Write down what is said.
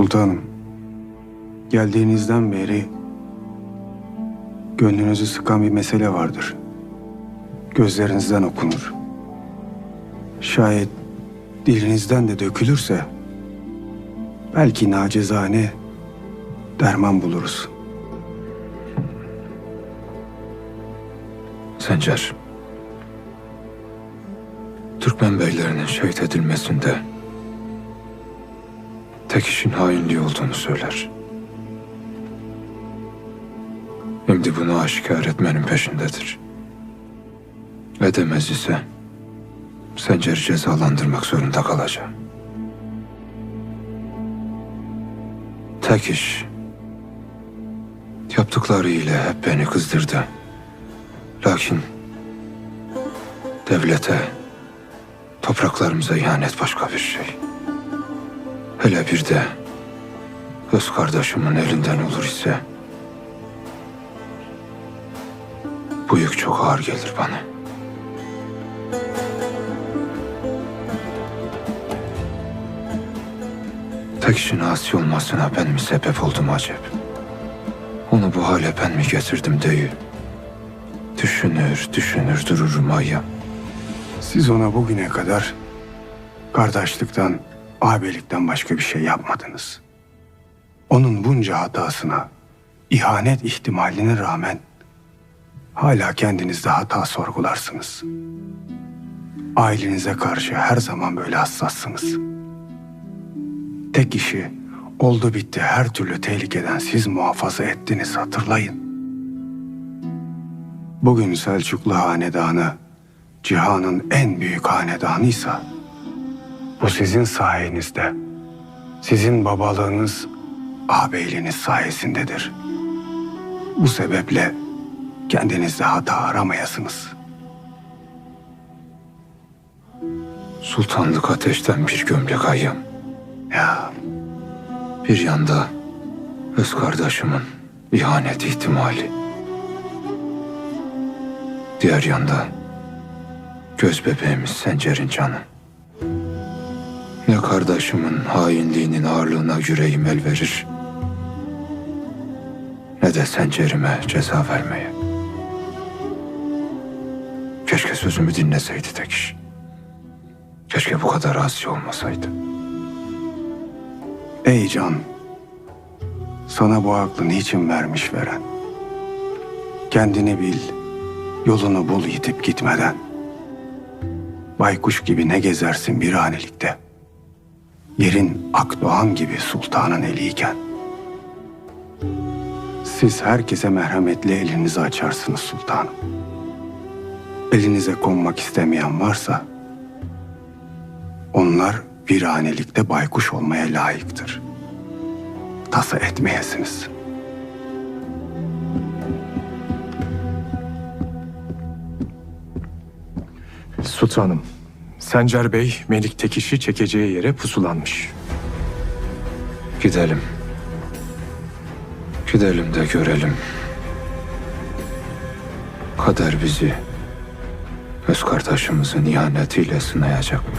Sultanım, geldiğinizden beri gönlünüzü sıkan bir mesele vardır. Gözlerinizden okunur. Şayet dilinizden de dökülürse belki nacizane derman buluruz. Sencer. Türkmen beylerinin şehit edilmesinde tek işin hainliği olduğunu söyler. Şimdi bunu aşikar etmenin peşindedir. Edemez ise Sencer'i cezalandırmak zorunda kalacağım. Tek iş yaptıkları ile hep beni kızdırdı. Lakin devlete, topraklarımıza ihanet başka bir şey. Hele bir de öz kardeşimin elinden olur ise bu yük çok ağır gelir bana. Tek işin asi olmasına ben mi sebep oldum acep? Onu bu hale ben mi getirdim deyü? Düşünür, düşünür dururum ayya. Siz ona bugüne kadar kardeşlikten, abilikten başka bir şey yapmadınız. Onun bunca hatasına, ihanet ihtimaline rağmen hala kendinizde hata sorgularsınız. Ailenize karşı her zaman böyle hassassınız. Tek işi oldu bitti her türlü tehlikeden siz muhafaza ettiniz hatırlayın. Bugün Selçuklu hanedanı cihanın en büyük hanedanıysa bu sizin sayenizde. Sizin babalığınız ağabeyliğiniz sayesindedir. Bu sebeple kendinizde hata aramayasınız. Sultanlık ateşten bir gömlek ayyam. Ya Bir yanda öz kardeşimin ihanet ihtimali. Diğer yanda göz bebeğimiz Sencer'in canı. Kardeşimin hainliğinin ağırlığına yüreğim el verir. Ne de Sencer'ime ceza vermeye. Keşke sözümü dinleseydi tek. Keşke bu kadar asi olmasaydı. ey can, sana bu aklı niçin vermiş veren? Kendini bil, yolunu bul yitip gitmeden. Baykuş gibi ne gezersin bir hanelikte. Yerin akdoğan gibi sultanın eliyken. Siz herkese merhametli elinizi açarsınız sultanım. Elinize konmak istemeyen varsa onlar bir hanelikte baykuş olmaya layıktır. Tasa etmeyesiniz. Sultanım, Sencer Bey Melik Tekiş'i çekeceği yere pusulanmış. Gidelim. Gidelim de görelim. Kader bizi öz kardeşimizin ihanetiyle sınayacak mı?